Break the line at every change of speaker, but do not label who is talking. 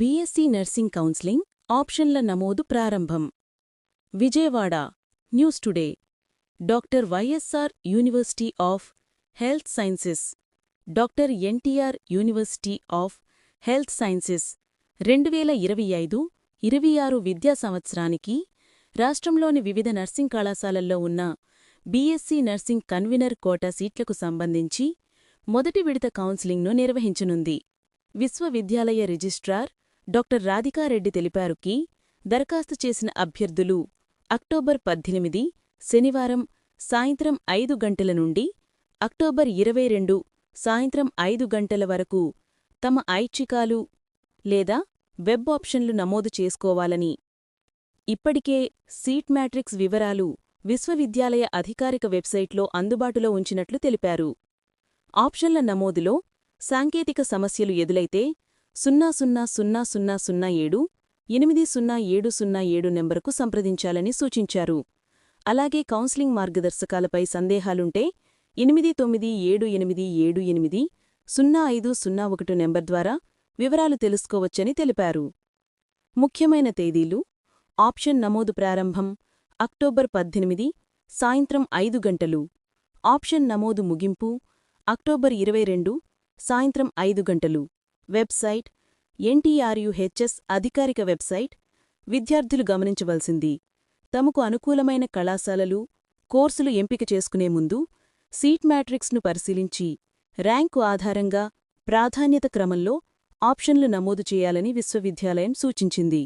BSc nursing counselling ఆప్షన్ల నమోదు ప్రారంభం. Vijayawada news today. Doctor YSR university of health sciences. Doctor NTR university of health sciences. రెండు వేల ఇరవై ఐదు ఇరవై ఆరు విద్యా సంవత్సరానికి రాష్ట్రంలోని వివిధ నర్సింగ్ కళాశాలల్లో ఉన్న బీఎస్సీ నర్సింగ్ కన్వీనర్ కోటా సీట్లకు సంబంధించి మొదటి విడత కౌన్సిలింగ్ను నిర్వహించనుంది. విశ్వవిద్యాలయ రిజిస్ట్రార్ డాక్టర్ రాధికారెడ్డి తెలిపారు కి దరఖాస్తు చేసిన అభ్యర్థులు అక్టోబర్ పద్దెనిమిది శనివారం సాయంత్రం ఐదు గంటల నుండి అక్టోబర్ ఇరవై రెండు సాయంత్రం ఐదు గంటల వరకు తమ ఐచ్ఛికాలు లేదా వెబ్ ఆప్షన్లు నమోదు చేసుకోవాలని. ఇప్పటికే సీట్ మ్యాట్రిక్స్ వివరాలు విశ్వవిద్యాలయ అధికారిక వెబ్సైట్లో అందుబాటులో ఉంచినట్లు తెలిపారు. ఆప్షన్ల నమోదులో సాంకేతిక సమస్యలు ఎదులైతే సున్నా సున్నా సున్నా సున్నా సున్నా ఏడు ఎనిమిది సున్నా ఏడు సున్నా ఏడు నెంబరుకు సంప్రదించాలని సూచించారు. అలాగే కౌన్సిలింగ్ మార్గదర్శకాలపై సందేహాలుంటే ఎనిమిది తొమ్మిది ఏడు ఎనిమిది ఏడు ఎనిమిది సున్నా ఐదు సున్నా ఒకటి నెంబర్ ద్వారా వివరాలు తెలుసుకోవచ్చని తెలిపారు. ముఖ్యమైన తేదీలు ఆప్షన్ నమోదు ప్రారంభం అక్టోబర్ పద్దెనిమిది సాయంత్రం ఐదు గంటలు. ఆప్షన్ నమోదు ముగింపు అక్టోబర్ ఇరవై రెండు సాయంత్రం ఐదు గంటలు. వెబ్సైట్ ఎన్టీఆర్యుహెచ్ఎస్ అధికారిక వెబ్సైట్ విద్యార్థులు గమనించవలసింది. తమకు అనుకూలమైన కళాశాలలు కోర్సులు ఎంపిక చేసుకునే ముందు సీట్ మ్యాట్రిక్స్ను పరిశీలించి ర్యాంకు ఆధారంగా ప్రాధాన్యత క్రమంలో ఆప్షన్లు నమోదు చేయాలని విశ్వవిద్యాలయం సూచించింది.